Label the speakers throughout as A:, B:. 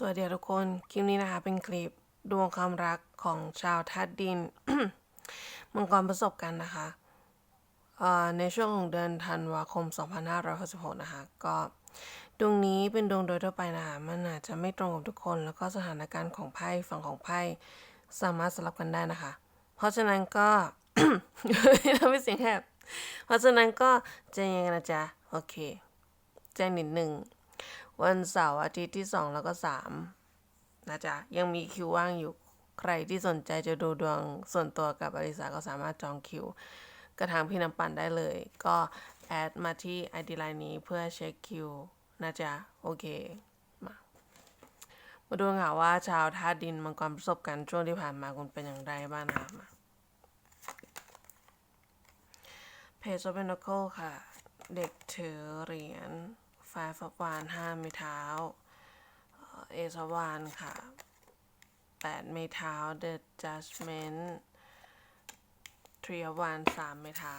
A: สวัสดีทุกคน คลิปนี้นะคะเป็นคลิปดวงความรักของชาวธาตุดิน มังกรประสบกันนะคะในช่วงของเดือนธันวาคม 2566 นะคะ ก็ดวงนี้เป็นดวงโดยทั่วไปนะคะ มันอาจจะไม่ตรงกับทุกคน แล้วก็สถานการณ์ของไพ่ฝั่งของไพ่สามารถสลับกันได้นะคะ เพราะฉะนั้นก็ทำให้เสียงแหบเพราะฉะนั้นก็ใจะยังไงนะจ๊ะ โอเคแจ้งนิดหนึ่ง วันเสาร์อาทิตย์ที่สองแล้วก็สามนะจ๊ะ ยังมีคิวว่างอยู่ ใครที่สนใจจะดูดวงส่วนตัวกับอลิสาก็สามารถจองคิว กระทางพี่น้ำปั่นได้เลย ก็แอดมาที่ ID ไลน์นี้เพื่อเช็คคิวนะจ๊ะ โอเค มา มาดูกันค่ะว่าชาวธาดินมังกรประสบการณ์ช่วงที่ผ่านมาคุณเป็นอย่างไรบ้างนะคะมาเพจโอเปนโคค่ะ เด็กถือเหรียญ ไฟฟับวานห้าไม้เท้า เอสวานค่ะแปดไม้เท้า The Judgment ทรีวานสามไม้เท้า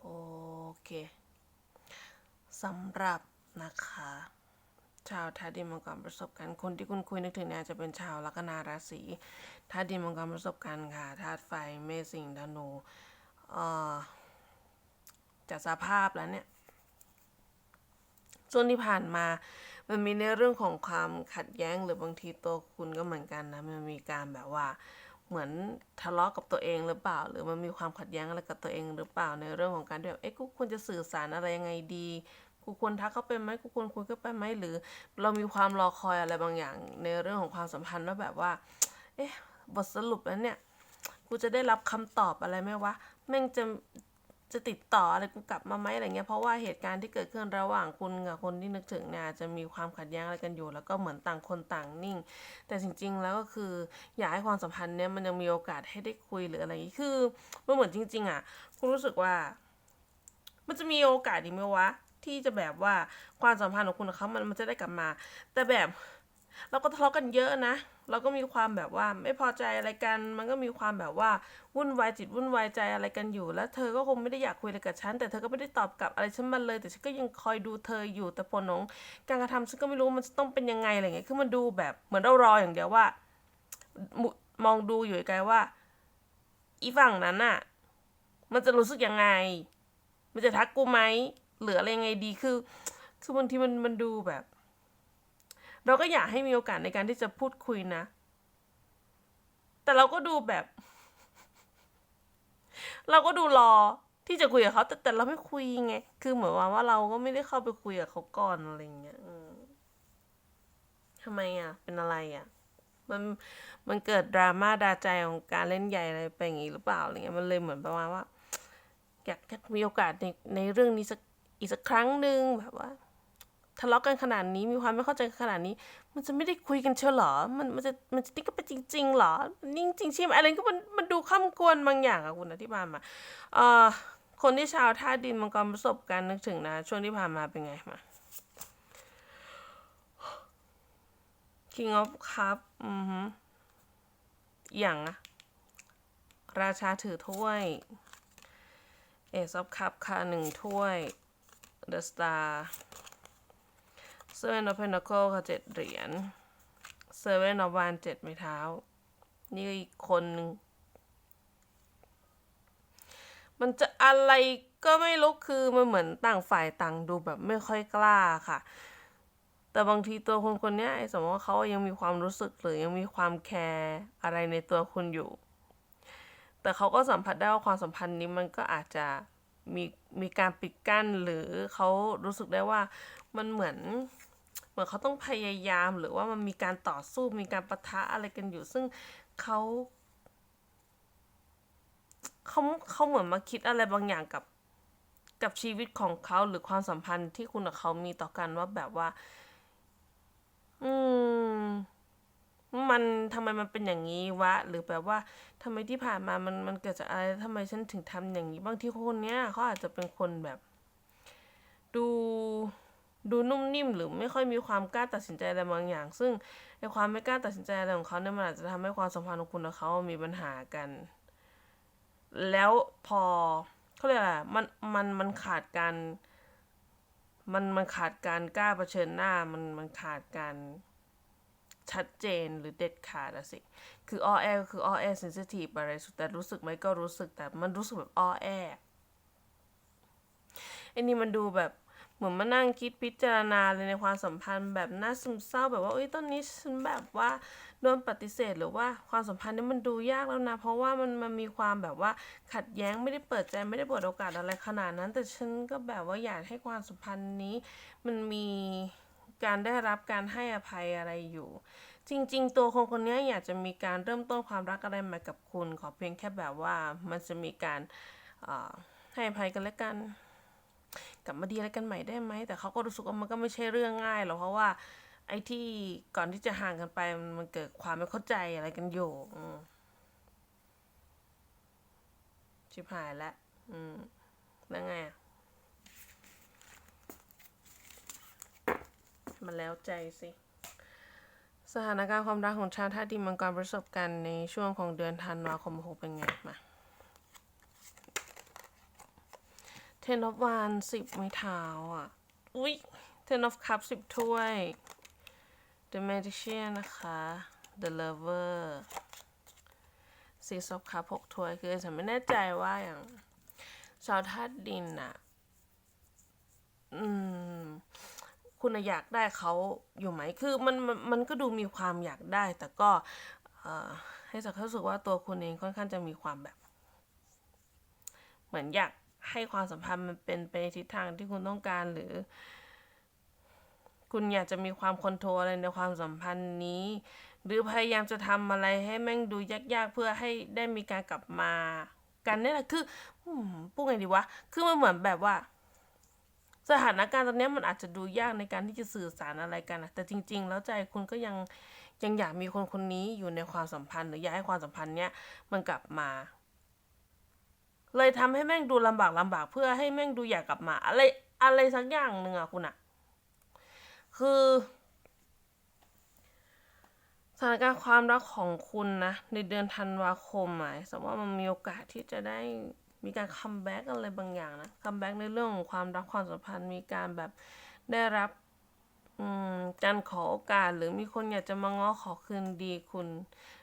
A: โอเคสำหรับนะคะชาวธาดินมังกรประสบการณ์คนที่คุณคุยนึกถึงเนี่ยจะเป็นชาวลัคนาราศีธาดินมังกรประสบการณ์ค่ะธาตุไฟเมษสิงธนูเอ่อจากสภาพแล้วเนี่ย ช่วงที่ผ่านมา มันมีในเรื่องของความขัดแย้งหรือบางทีตัวคุณก็เหมือนกันนะมันมีการแบบว่าเหมือนทะเลาะกับตัวเองหรือเปล่า หรือมันมีความขัดแย้งอะไรกับตัวเองหรือเปล่าในเรื่องของการแบบเอ๊ะกูควรจะสื่อสารอะไรยังไงดีกูควรทักเขาไปไหมกูควรคุยเขาไปไหมหรือ เรามีความรอคอยอะไรบางอย่าง ในเรื่องของความสัมพันธ์ว่าแบบว่า เอ๊ะบทสรุปแล้วเนี่ย กูจะได้รับคำตอบอะไรไหมวะแม่งจะ จะติดต่ออะไรกูกลับมาไหมอะไรเงี้ยเพราะว่าเหตุการณ์ที่เกิดขึ้นระหว่างคุณกับคนที่นึกถึงเนี่ยจจะมีความขัดแย้งอะไรกันอยู่ แล้วก็เหมือนต่างคนต่างนิ่ง แต่จริง ๆ แล้วก็คืออยากให้ความสัมพันธ์เนี่ยมันยังมีโอกาสให้ได้คุยหรืออะไรอย่างงี้คือมันเหมือนจริง ๆ อะคุณรู้สึกว่า มันจะมีโอกาสดีไหมวะที่จะแบบว่าความสัมพันธ์ของคุณกับเขามันมันจะได้กลับมา แต่แบบ เราก็ทะเลาะกันเยอะนะ เราก็มีความแบบว่าไม่พอใจอะไรกัน มันก็มีความแบบว่าวุ่นวายจิตวุ่นวายใจอะไรกันอยู่ แล้วเธอก็คงไม่ได้อยากคุยอะไรกับฉัน แต่เธอก็ไม่ได้ตอบกลับอะไรฉันมาเลย แต่ฉันก็ยังคอยดูเธออยู่ แต่ผลของการกระทำฉันก็ไม่รู้มันจะต้องเป็นยังไงอะไรเงี้ย คือมันดูแบบเหมือนเรารออย่างเดียวว่ามุมองดูอยู่ไกลว่า อีฝั่งนั้นน่ะมันจะรู้สึกยังไง มันจะทักกูไหมหรืออะไรยังไงดี คือ คือบางทีมันมันดูแบบ เราก็อยากให้มีโอกาสในการที่จะพูดคุยนะ แต่เราก็ดูแบบ เราก็ดูรอที่จะคุยกับเขาแต่แต่เราไม่คุยไง คือเหมือนว่าว่าเราก็ไม่ได้เข้าไปคุยกับเขาก่อนอะไรเงี้ยทำไมอะ เป็นอะไรอะ มัน มันเกิดดราม่าดาใจของการเล่นใหญ่อะไรไปอย่างงี้หรือเปล่าอะไรเงี้ย มันเลยเหมือนประมาณว่าอยากมีโอกาสในในเรื่องนี้สักอีกสักครั้งหนึ่งแบบว่า ทะเลาะกันขนาดนี้มีความไม่เข้าใจกันขนาดนี้ มันจะไม่ได้คุยกันเชียวหรอ มันมันจะมันจะนี่ก็เป็นจริงๆหรอนี่งจริงใช่ไหมอะไรก็มันมันดูข้ามกวนบางอย่างอะคุณอธิบายมาเอ่อคนที่ชาวท่าดินมังกรประสบการณ์นึกถึงนะ ช่วงที่ผ่านมาเป็นไงมา King of Cup อือฮึอย่างอะราชาถือถ้วย Ace of Cup ค่ะหนึ่งถ้วย The Star Seven of Pentacles ค่ะเจ็ดเหรียญ Seven of Wands เจ็ดไม้เท้า นี่อีกคนนึงมันจะอะไรก็ไม่รู้คือมันเหมือนต่างฝ่ายต่างดูแบบไม่ค่อยกล้าค่ะ แต่บางทีตัวคนคนนี้สมมติว่าเขายังมีความรู้สึกหรือยังมีความแคร์อะไรในตัวคุณอยู่ แต่เขาก็สัมผัสได้ว่าความสัมพันธ์นี้มันก็อาจจะมีมีการปิดกั้นหรือเขารู้สึกได้ว่ามันเหมือน เหมือนเขาต้องพยายามหรือว่ามันมีการต่อสู้มีการปะทะอะไรกันอยู่ ซึ่งเขาเขาเขาเหมือนมาคิดอะไรบางอย่างกับกับชีวิตของเขาหรือความสัมพันธ์ที่คุณกับเขามีต่อกันว่าแบบว่า อืม มันทำไมมันเป็นอย่างนี้วะ หรือแบบว่าทำไมที่ผ่านมามันมันเกิดจากอะไรทำไมฉันถึงทำอย่างนี้ บางทีคนเนี้ยเขาอาจจะเป็นคนแบบ ดู ดูนุ่มนิ่มหรือไม่ค่อยมีความกล้าตัดสินใจอะไรบางอย่าง ซึ่งไอความไม่กล้าตัดสินใจอะไรของเขาเนี่ยมันอาจจะทำให้ความสัมพันธ์ของคุณกับเขามีปัญหากัน แล้วพอเขาเรียกอะไรมันมันมันขาดการมันมันขาดการกล้าเผชิญหน้ามันมันขาดการชัดเจนหรือเด็ดขาดอะสิ คืออ้อแอก็คืออ้อแอเซนซิทีฟอะไรสุดแต่รู้สึกไหมก็รู้สึกแต่มันรู้สึกแบบอ้อแอไอ้นี่มันดูแบบ เหมือนมานั่งคิดพิจารณาเลยในความสัมพันธ์แบบน่าซึมเศร้าแบบว่าเอ้ยตอนนี้ฉันแบบว่าโดนปฏิเสธหรือว่าความสัมพันธ์นี้มันดูยากแล้วนะ เพราะว่ามันมันมีความแบบว่าขัดแย้งไม่ได้เปิดใจไม่ได้เปิดโอกาสอะไรขนาดนั้น แต่ฉันก็แบบว่าอยากให้ความสัมพันธ์นี้ มันมีการได้รับการให้อภัยอะไรอยู่ จริง ๆ ตัวคนคนนี้อยากจะมีการเริ่มต้นความรักอะไรใหม่กับคุณ ขอเพียงแค่แบบว่ามันจะมีการให้อภัยกันและกัน กลับมาดีอะไรกันใหม่ได้ไหมแต่เขาก็รู้สึกว่ามันก็ไม่ใช่เรื่องง่ายหรอกเพราะว่า ไอ้ที่ก่อนที่จะห่างกันไปมันเกิดความไม่เข้าใจอะไรกันอยู่อืมชิบหายแล้วอืมแล้วไงมันแล้วใจสิสถานการณ์ความรักของชาวท่าดินมังกรประสบการณ์ในช่วงของเดือนธันวาคมหกเป็นไงมา เท นอฟวานสิบไม้เท้าอะ อุ๊ยเทนอฟคัพสิบถ้วย The Magician นะคะ The Lover Six of Cup หกถ้วย คือฉันไม่แน่ใจว่าอย่างชาวธาตุดินอะอืม คุณอยากได้เขาอยู่ไหม คือมันมันมันก็ดูมีความอยากได้ แต่ก็ให้สักรู้สึกว่าตัวคุณเองค่อนข้างจะมีความแบบ เหมือนอยาก ให้ความสัมพันธ์มันเป็นไปในทิศทางที่คุณต้องการหรือ คุณอยากจะมีความคอนโทรลอะไรในความสัมพันธ์นี้ หรือพยายามจะทำอะไรให้แม่งดูยากๆเพื่อให้ได้มีการกลับมากันนี่แหละคือพูดไงดีวะ คือมันเหมือนแบบว่า สถานการณ์ตอนนี้มันอาจจะดูยากในการที่จะสื่อสารอะไรกันนะแต่จริง ๆ แล้วใจคุณก็ยังยังอยากมีคนคนนี้อยู่ในความสัมพันธ์ หรืออยากให้ความสัมพันธ์เนี้ยมันกลับมา เลยทำให้แม่งดูลำบากลำบากเพื่อให้แม่งดูอยากกลับมาอะไรอะไรสักอย่างหนึ่งอะคุณอะคือสถานการณ์ความรักของคุณนะในเดือนธันวาคมหมายสมมติว่ามันมีโอกาสที่จะได้มีการคัมแบ็กอะไรบางอย่างนะคัมแบ็กในเรื่องของความรักความสัมพันธ์มีการแบบได้รับ อืมการขอโอกาสหรือมีคนอยากจะมาง้อขอคืนดีคุณ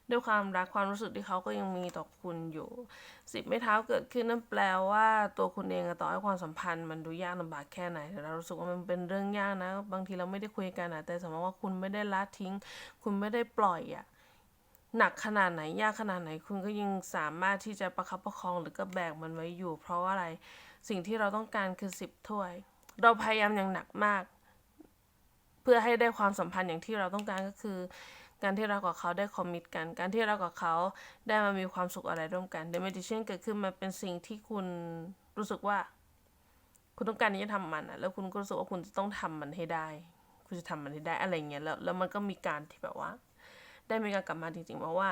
A: ด้วยความรักความรู้สึกที่เขาก็ยังมีต่อคุณอยู่สิบไม่เท้าเกิดขึ้นนั่นแปลว่าตัวคุณเองต่อให้ความสัมพันธ์มันดูยากลำบากแค่ไหนแต่เรารู้สึกว่ามันเป็นเรื่องยากนะ บางทีเราไม่ได้คุยกันอะแต่สมมติว่าคุณไม่ได้ละทิ้ง คุณไม่ได้ปล่อยอะหนักขนาดไหนยากขนาดไหนคุณก็ยังสามารถที่จะประคับประคองหรือก็แบกมันไว้อยู่ เพราะว่าอะไรสิ่งที่เราต้องการคือสิบถ้วย เราพยายามอย่างหนักมาก พื่อให้ได้ความสัมพันธ์อย่างที่เราต้องการก็คือ การที่เรากับเขาได้คอมมิตกัน การที่เรากับเขาได้มามีความสุขอะไรร่วมกัน The Magician เกิดขึ้นมาเป็นสิ่งที่คุณรู้สึกว่า คุณต้องการที่จะทำมันอะแล้วคุณก็รู้สึกว่าคุณจะต้องทำมันให้ได้ คุณจะทำมันให้ได้อะไรเงี้ยแล้วแล้วมันก็มีการที่แบบว่า ได้มีการกลับมาจริงๆเพราะว่า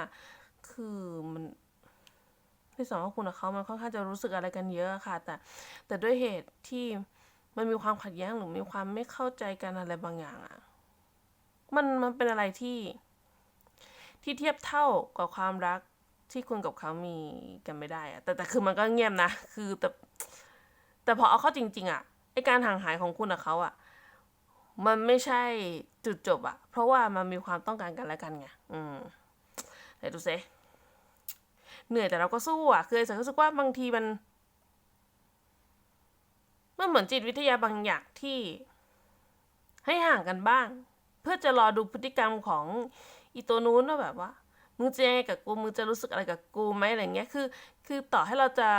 A: คือมันที่สองว่าคุณกับเขามันค่อนข้างจะรู้สึกอะไรกันเยอะค่ะ แต่แต่ด้วยเหตุที่ มันมีความขัดแย้งหรือมีความไม่เข้าใจกันอะไรบางอย่างอะมันมันเป็นอะไรที่ที่เทียบเท่ากับความรักที่คุณกับเขามีกันไม่ได้อะแต่แต่คือมันก็เงียบนะ คือแต่แต่พอเอาเข้าจริง ๆอะไอการห่างหายของคุณกับเขาอะมันไม่ใช่จุดจบอะเพราะว่ามันมีความต้องการกันและกันไง อืมไหนดูซิเหนื่อยแต่เราก็สู้อะคือฉันรู้สึกว่าบางทีมัน มันเหมือนจิตวิทยาบางอย่างที่ ให้ห่างกันบ้าง เพื่อจะรอดูพฤติกรรมของอีตัวนู้นว่าแบบว่ามึงจะยังไงกับกูมึงจะรู้สึกอะไรกับกูไหมอะไรเงี้ยคือ คือต่อให้เราจะ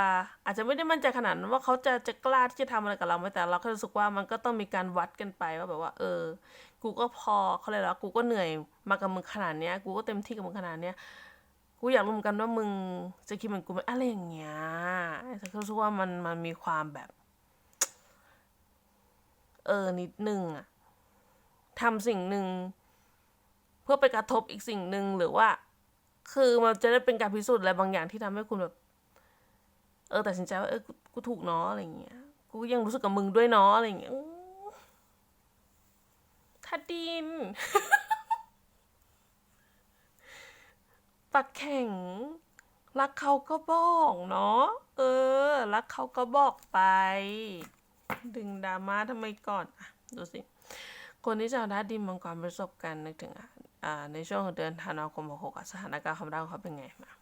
A: อาจจะไม่ได้มั่นใจขนาดนั้นว่าเขาจะจะกล้าที่จะทำอะไรกับเราไหมแต่เราแค่รู้สึกว่ามันก็ต้องมีการวัดกันไปว่าแบบว่า เออ กูก็พอเขาเลยแล้วกูก็เหนื่อยมากับมึงขนาดเนี้ย กูก็เต็มที่กับมึงขนาดเนี้ยกูอยากรู้เหมือนกันว่ามึงจะคิดเหมือนกูไหมอะไรอย่างเงี้ยแต่ก็รู้สึกว่ามันมันมีความแบบ เออนิดนึงอะทำสิ่งหนึ่งเพื่อไปกระทบอีกสิ่งหนึ่งหรือว่า คือมันจะได้เป็นการพิสูจน์อะไรบางอย่างที่ทำให้คุณแบบ เออตัดสินใจว่าเออกูกูถูกเนาะอะไรเงี้ยกูยังรู้สึกกับมึงด้วยเนาะอะไรเงี้ยทัดดินปักแข็ง รักเขาก็บอกเนาะเออ รักเขาก็บอกไป ดึงดราม่าทำไมก่อนอะดูสิ คนที่ชาวธาตุดินมังกรประสบการณ์นึกถึงอ่าในช่วงของเดือนธันวาคมหกอะสถานการณ์ความรักเขาเป็นไงมา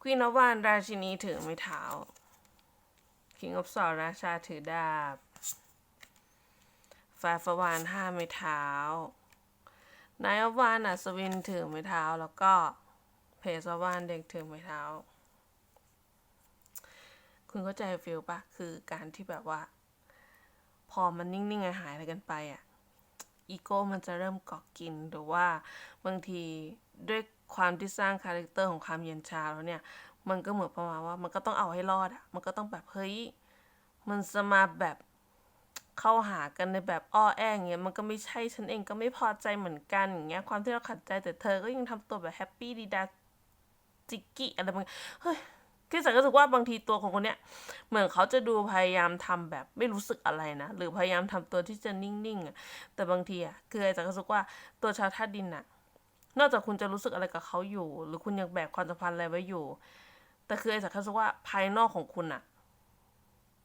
A: ควีนอวานราชินีถือไม้เท้าคิงอ f ฟ o อราชาถือดาบฟาฟวานห้าไม้เท้านายอวานอัศวินถือไม้เท้า แล้วก็เพสวานเด็กถือไม้เท้า คุณเข้าใจฟิลปะคือการที่แบบว่า พอมันนิ่งๆหายอะไรกันไปอะอีโก้มันจะเริ่มเกาะกินหรือว่าบางทีด้วยความที่สร้างคาแรคเตอร์ของความเย็นชาแล้วเนี่ย มันก็เหมือนประมาณว่า มันก็ต้องเอาให้รอดอะมันก็ต้องแบบเฮ้ยมันจะมาแบบเข้าหากันในแบบอ้อแอ้งเงี้ยมันก็ไม่ใช่ฉันเองก็ไม่พอใจเหมือนกันอย่างเงี้ยความที่เราขัดใจแต่เธอก็ยังทำตัวแบบแฮปปี้ดีดาจิกกี้อะไรบางเฮ้ย คือสังก็รู้สึกว่าบางทีตัวของคนเนี้ยเหมือนเขาจะดูพยายามทำแบบไม่รู้สึกอะไรนะหรือพยายามทำตัวที่จะนิ่งๆอะแต่บางทีอะคือไอ้สังก็รู้สึกว่าตัวชาวธาตุดินอะ นอกจากคุณจะรู้สึกอะไรกับเขาอยู่ หรือคุณยังแบกความสัมพันธ์อะไรไว้อยู่ แต่คือไอ้สังก็รู้สึกว่าภายนอกของคุณอะ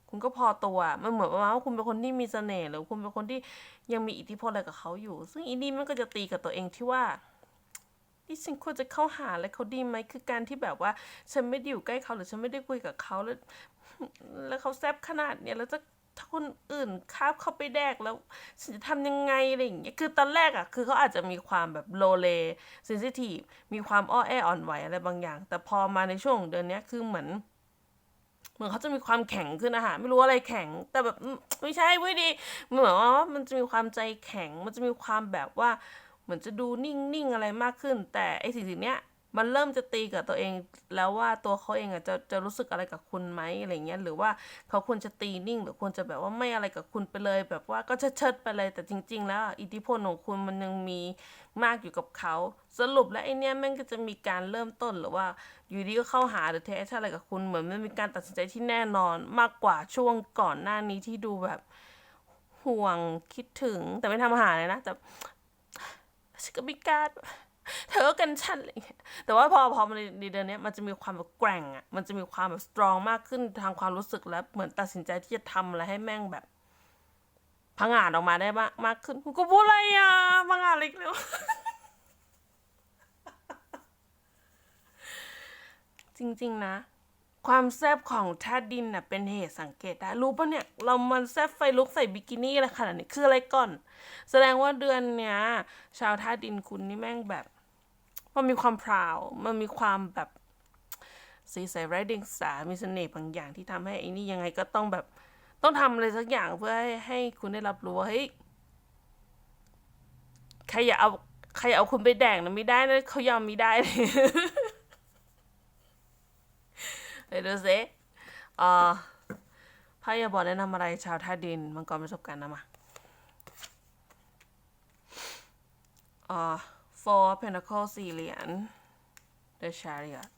A: คุณก็พอตัวมันเหมือนว่าคุณเป็นคนที่มีเสน่ห์หรือคุณเป็นคนที่ยังมีอิทธิพลอะไรกับเขาอยู่ ซึ่งอีนี่มันก็จะตีกับตัวเองที่ว่า ที่ฉันควรจะเข้าหาอะไรเขาดีไหมคือการที่แบบว่า ฉันไม่ได้อยู่ใกล้เขาหรือฉันไม่ได้คุยกับเขาแล้ว แล้วเขาแซบขนาดเนี้ยแล้วจะถ้าคนอื่นคาบเข้าไปแดกแล้วฉันจะทำยังไงอะไรอย่างเงี้ยคือตอนแรกอะคือเขาอาจจะมีความแบบโลเลเซนซิทีฟมีความอ้อแออ่อนไหวอะไรบางอย่าง แต่พอมาในช่วงเดือนเนี้ยคือเหมือน เหมือนเขาจะมีความแข็งขึ้นอะค่ะไม่รู้อะไรแข็ง แต่แบบไม่ใช่เว้ยดิเหมือนว่ามันจะมีความใจแข็ง มันจะมีความแบบว่า เหมือนจะดูนิ่งๆอะไรมากขึ้น แต่ไอ้สิ่งสิ่งเนี้ยมันเริ่มจะตีกับตัวเองแล้วว่าตัวเขาเองอะจะจะรู้สึกอะไรกับคุณไหมอะไรเงี้ยหรือว่าเขาควรจะตีนิ่ง หรือควรจะแบบว่าไม่อะไรกับคุณไปเลย แบบว่าก็เชิดๆไปเลยแต่จริง ๆ แล้วอิทธิพลของคุณมันยังมีมากอยู่กับเขาสรุปแล้วไอเนี้ยแม่งก็จะมีการเริ่มต้นหรือว่าอยู่ดีก็เข้าหาหรือเทสอะไรกับคุณเหมือนมันมีการตัดสินใจที่แน่นอนมากกว่าช่วงก่อนหน้านี้ที่ดูแบบห่วงคิดถึงแต่ไม่ทำอาหารเลยนะแต่ ฉันก็ไม่กล้าเธอก็กันฉันอะไรอย่างเงี้ยแต่ว่าพอพอมันในเดือนนี้มันจะมีความแบบแกร่งอะ มันจะมีความแบบสตรองมากขึ้นทางความรู้สึกและเหมือนตัดสินใจที่จะทำอะไรให้แม่งแบบพังอาจออกมาได้มากมากขึ้นกูก็พูดอะไรอะพังอาจอะไรอีกแล้วจริง ๆ นะ ความแซบของธาตุดินน่ะเป็นเหตุสังเกตได้รู้ปะเนี่ย เรามันแซบไฟลุกใส่บิกินี่อะไรขนาดนี้คืออะไรก่อน แสดงว่าเดือนเนี้ย ชาวธาตุดินคุณนี่แม่งแบบ มันมีความพราว มันมีความแบบสีใสไร้เดียงสา มีเสน่ห์บางอย่างที่ทำให้ไอ้นี่ยังไงก็ต้องแบบ ต้องทำอะไรสักอย่างเพื่อให้ให้คุณได้รับรู้ว่าเฮ้ยใครอย่าเอาใครอย่าเอาคุณไปแดกนะไม่ได้นะเขายอมไม่ได้เลย เดี๋ยวดูสิเอ่อไพ่ยาบอกแนะนำอะไรชาวท่าดินมังกรประสบการณ์นะมาเอ่อ four pentacle สี่เหรียญ the chariot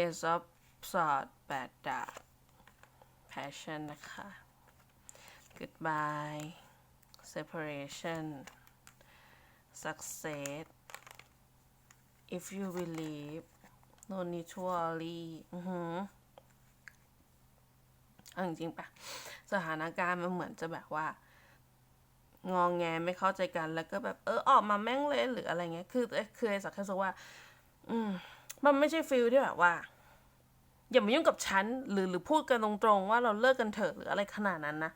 A: ace of swords แปดดาบ passion นะคะ goodbye separation success if you believe no need to worry อือหือเอาจริงๆปะสถานการณ์มันเหมือนจะแบบว่า งองแงไม่เข้าใจกัน แล้วก็แบบเออออกมาแม่งเลยหรืออะไรเงี้ย คือคือไอ้สักแค่สึกว่า อืม มันไม่ใช่ฟิลที่แบบว่า อย่ามายุ่งกับฉัน หรือหรือพูดกันตรงๆว่าเราเลิกกันเถอะหรืออะไรขนาดนั้นนะ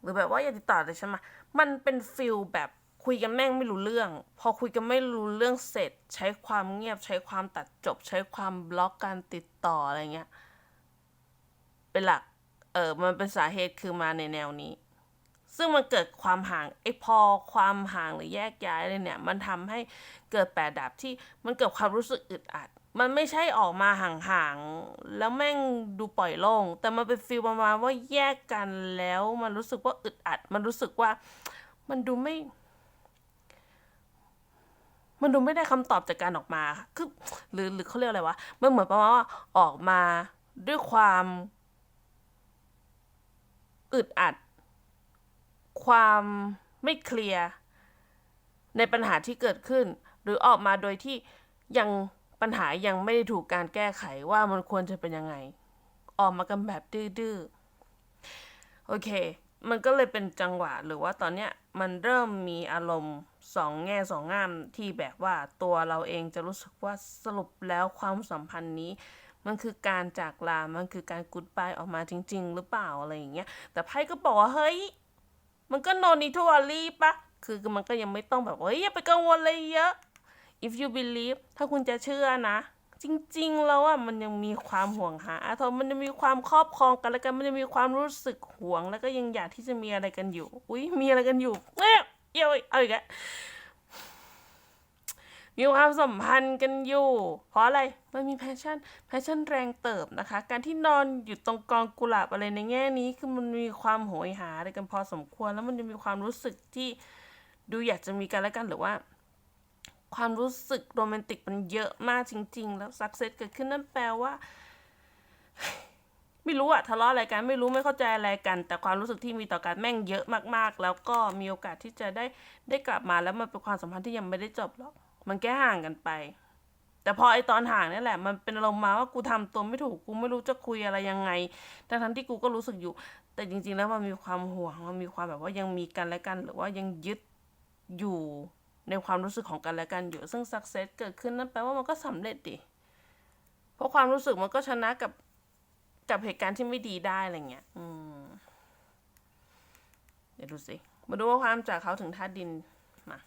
A: หรือแบบว่าอย่าติดต่อเลยฉันมา มันเป็นฟิลแบบ คุยกันแม่งไม่รู้เรื่อง พอคุยกันไม่รู้เรื่องเสร็จ ใช้ความเงียบใช้ความตัดจบ ใช้ความบล็อกการติดต่ออะไรเงี้ย เป็นหลัก เออมันเป็นสาเหตุคือมาในแนวนี้ ซึ่งมันเกิดความห่างไอ้พอความห่างหรือแยกย้ายเลยเนี่ย มันทำให้เกิดแปดดับที่มันเกิดความรู้สึกอึดอัด มันไม่ใช่ออกมาห่างๆแล้วแม่งดูปล่อยโล่งแต่มันเป็นฟีลประมาณว่าแยกกันแล้ว มันรู้สึกว่าอึดอัด มันรู้สึกว่ามันดูไม่ มันดูไม่ได้คำตอบจากการออกมาคือหรือหรือเขาเรียกอะไรวะมันเหมือนประมาณว่าออกมาด้วยความอึดอัด ความไม่เคลียร์ในปัญหาที่เกิดขึ้น หรือออกมาโดยที่ยังปัญหายังไม่ได้ถูกการแก้ไขว่ามันควรจะเป็นยังไง ออกมากันแบบดื้อๆโอเค มันก็เลยเป็นจังหวะหรือว่าตอนเนี้ยมันเริ่มมีอารมณ์ สองแง่สองงามที่แบบว่าตัวเราเองจะรู้สึกว่าสรุปแล้วความสัมพันธ์นี้ มันคือการจากลา มันคือการกุดบายออกมาจริง ๆ หรือเปล่าอะไรอย่างเงี้ย แต่ไพ่ก็บอกว่าเฮ้ย มันก็ no need to worry ปะ คือมันก็ยังไม่ต้องแบบเฮ้ยอย่าไปกังวลเลยเยอะ if you believe ถ้าคุณจะเชื่อนะ จริง ๆ แล้วอะมันยังมีความห่วงหาอาทรมันจะมีความครอบครองกันแล้วกันมันจะมีความรู้สึกห่วง แล้วก็ยังอยากที่จะมีอะไรกันอยู่ อุ้ยมีอะไรกันอยู่เอ้ย เอ้ยเอาอีกแล้วมีความสัมพันธ์กันอยู่ เพราะอะไร มันมีแพชชั่น แพชชั่นแรงเติบนะคะ การที่นอนอยู่ตรงกองกุหลาบอะไรในแง่นี้ คือมันมีความโหยหาอะไรกันพอสมควร แล้วมันจะมีความรู้สึกที่ดูอยากจะมีกันและกันหรือว่า ความรู้สึกโรแมนติกมันเยอะมากจริง ๆ แล้วสักเซสเกิดขึ้นนั่นแปลว่า ไม่รู้อะทะเลาะอะไรกันไม่รู้ไม่เข้าใจอะไรกัน แต่ความรู้สึกที่มีต่อกันแม่งเยอะมากๆ แล้วก็มีโอกาสที่จะได้ได้กลับมาแล้วมันเป็นความสัมพันธ์ที่ยังไม่ได้จบหรอกมันแค่ห่างกันไป แต่พอไอตอนห่างนี่แหละ มันเป็นอารมณ์มาว่ากูทำตัวไม่ถูกกูไม่รู้จะคุยอะไรยังไงทั้งทั้งที่กูก็รู้สึกอยู่ แต่จริง ๆ แล้วมันมีความห่วงมันมีความแบบว่ายังมีกันและกัน หรือว่ายังยึดอยู่ในความรู้สึกของกันและกันอยู่ ซึ่งสักเซสเกิดขึ้นนั่นแปลว่ามันก็สำเร็จดิเพราะความรู้สึกมันก็ชนะกับ กับเหตุการณ์ที่ไม่ดีได้อะไรเงี้ยอืมเดี๋ยวดูสิ มาดูว่าความจากเขาถึงธาตุดินมา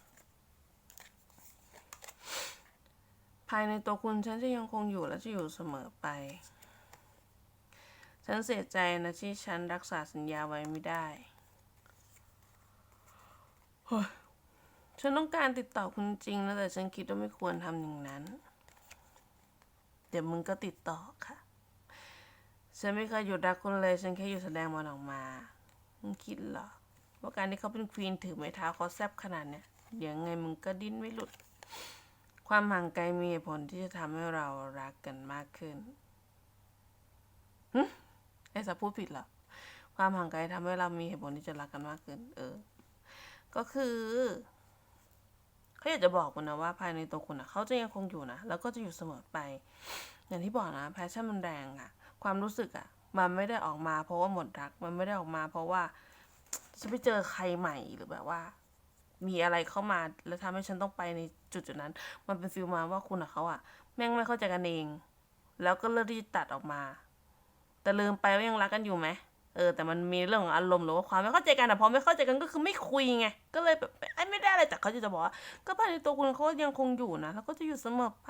A: ภายในตัวคุณฉันจะยังคงอยู่และจะอยู่เสมอไป ฉันเสียใจนะที่ฉันรักษาสัญญาไว้ไม่ได้ฉันต้องการติดต่อคุณจริงนะแต่ฉันคิดว่าไม่ควรทำอย่างนั้น เดี๋ยวมึงก็ติดต่อค่ะ ฉันไม่เคยหยุดรักคุณเลย ฉันแค่หยุดแสดงมันออกมามึงคิดเหรอว่าการที่เขาเป็นควีนถือไม้เท้าเขาแซบขนาดเนี้ยเดี๋ยวไงมึงก็ดิ้นไม่หลุด ความห่างไกลมีเหตุผลที่จะทำให้เรารักกันมากขึ้นหึไอ้สับพูดผิดเหรอ ความห่างไกลทำให้เรามีเหตุผลที่จะรักกันมากขึ้น เออ ก็คือเขาอยากจะบอกคุณนะว่าภายในตัวคุณนะเขาจะยังคงอยู่นะ แล้วก็จะอยู่เสมอไป อย่างที่บอกนะแพชชั่นมันแรงอะ ความรู้สึกอะมันไม่ได้ออกมาเพราะว่าหมดรัก มันไม่ได้ออกมา เพราะว่าฉันไปเจอใครใหม่หรือแบบว่า มีอะไรเข้ามาแล้วทำให้ฉันต้องไปในจุดจุดนั้น มันเป็นฟิลมาว่าคุณกับเขาอะแม่งไม่เข้าใจกันเอง แล้วก็เลือกที่จะตัดออกมา แต่ลืมไปว่ายังรักกันอยู่ไหม เออแต่มันมีเรื่องของอารมณ์หรือว่าความไม่เข้าใจกันอะพอไม่เข้าใจกันก็คือไม่คุยไงก็เลยแบบไอ้ไม่ได้อะไรแต่เขาจะบอกว่าก็ภายในตัวคุณเขายังคงอยู่นะแล้วก็จะอยู่เสมอไป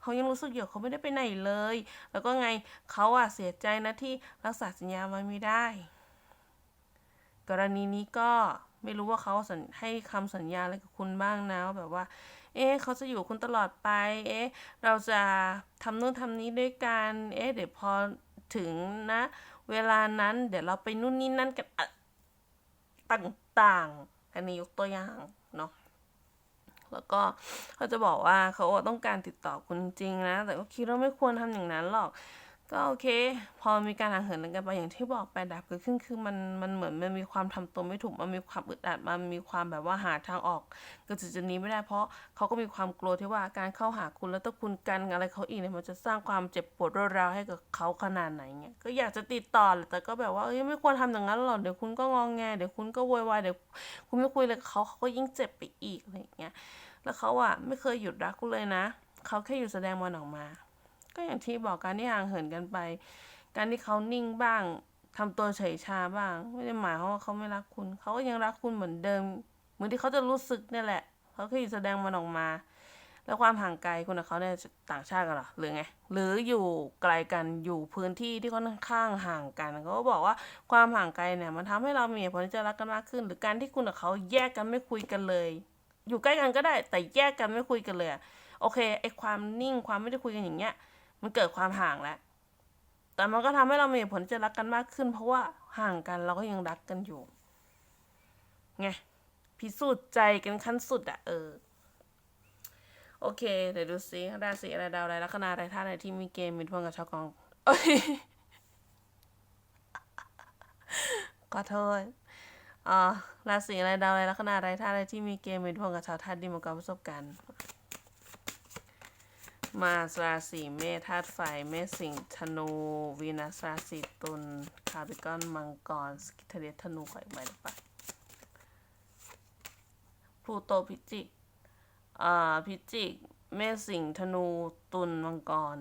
A: เขายังรู้สึกอยู่เขาไม่ได้ไปไหนเลย แล้วก็ไงเขาอะเสียใจนะที่รักษาสัญญาไว้ไม่ได้ กรณีนี้ก็ไม่รู้ว่าเขาสัญให้คำสัญญาอะไรกับคุณบ้างนะแบบว่า เอ๊ะเขาจะอยู่คุณตลอดไป เอ๊ะเราจะทำนู่นทำนี้ด้วยกัน เอ๊ะเดี๋ยวพอถึงนะ เวลานั้น เดี๋ยวเราไปนู่นนี่นั่นกันต่างๆ อันนี้ยกตัวอย่างเนาะแล้วก็เขาจะบอกว่าเขาต้องการติดต่อคุณจริงนะ แต่ก็คิดว่าไม่ควรทำอย่างนั้นหรอก ก็โอเค พอมีการห่างเหินกันไปอย่างที่บอกไปดับเกิดขึ้นคือมันมันเหมือนมันมีความทำตัวไม่ถูกมันมีความอึดอัดมันมีความแบบว่าหาทางออกก็จุดจุดนี้ไม่ได้เพราะเขาก็มีความกลัวที่ว่าการเข้าหาคุณแล้วถ้าคุณกันอะไรเขาอีกเนี่ยมันจะสร้างความเจ็บปวดรวดร้าวให้กับเขาขนาดไหนเงี้ยก็อยากจะติดต่อแต่ก็แบบว่าเอ้ยไม่ควรทำอย่างนั้นหรอกเดี๋ยวคุณก็งองแงเดี๋ยวคุณก็โวยวายเดี๋ยวคุณไม่คุยเลยกับเขาเขาก็ยิ่งเจ็บไปอีกอะไรเงี้ยแล้วเขาอะไม่เคยหยุดรักคุณเลยนะเขาแค่อยู่แสดงมันออกมา ก็อย่างที่บอกการที่ห่างเหินกันไป การที่เขานิ่งบ้างทำตัวเฉยชาบ้าง ไม่ได้หมายความว่าเขาไม่รักคุณ เขาก็ยังรักคุณเหมือนเดิม เหมือนที่เขาจะรู้สึกนี่แหละ เขาแค่อแสดงมันออกมา แล้วความห่างไกลคุณกับเขาเนี่ยต่างชาติกันหรอหรือไง หรืออยู่ไกลกันอยู่พื้นที่ที่ค่อนข้างห่างกันเขาก็บอกว่าความห่างไกลเนี่ยมันทำให้เรามีผลที่จะรักกันมากขึ้น หรือการที่คุณกับเขาแยกกันไม่คุยกันเลย อยู่ใกล้กันก็ได้ แต่แยกกันไม่คุยกันเลยโอเคไอความนิ่งความไม่ได้คุยกันอย่างเงี้ย มันเกิดความห่างแล้ว แต่มันก็ทำให้เรามีผลจะรักกันมากขึ้น เพราะว่าห่างกันเราก็ยังรักกันอยู่ ไง พิสูจน์ใจกันขั้นสุดอะเออ โอเค เดี๋ยวดูซิราศีอะไรดาวอะไรลัคนาอะไรท่าอะไรที่มีเกมมีพวงกับชาวกองขอโทษอ่าราศีอะไรดาวอะไรลัคนาอะไรท่าอะไรที่มีเกมมีพวงกับชาวธาตุดินมังกรประสบการณ์ มาสราศีเมษธาตุไฟเมษสิงห์ธนูวีนัสราศีตุลคาร์บิกอนมังกรสกิเทเดธนูขออีกใบไปพลูโตพิจิกอ่าพิจิก เมษสิงห์ธนูตุลมังกร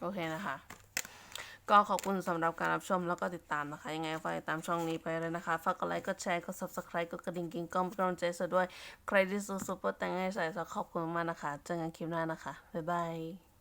A: โอเคนะคะ ก็ขอบคุณสำหรับการรับชมแล้วก็ติดตามนะคะ ยังไงฝากติดตามช่องนี้ไปเลยนะคะ ฝากกดไลค์กดแชร์กด subscribe กดกระดิ่งกิ้งก้องเป็นกำลังใจสดด้วย ใครที่ซื้อซุปเปอร์แตงให้ใส่ขอบคุณมากนะคะ เจอกันคลิปหน้านะคะ บ๊ายบาย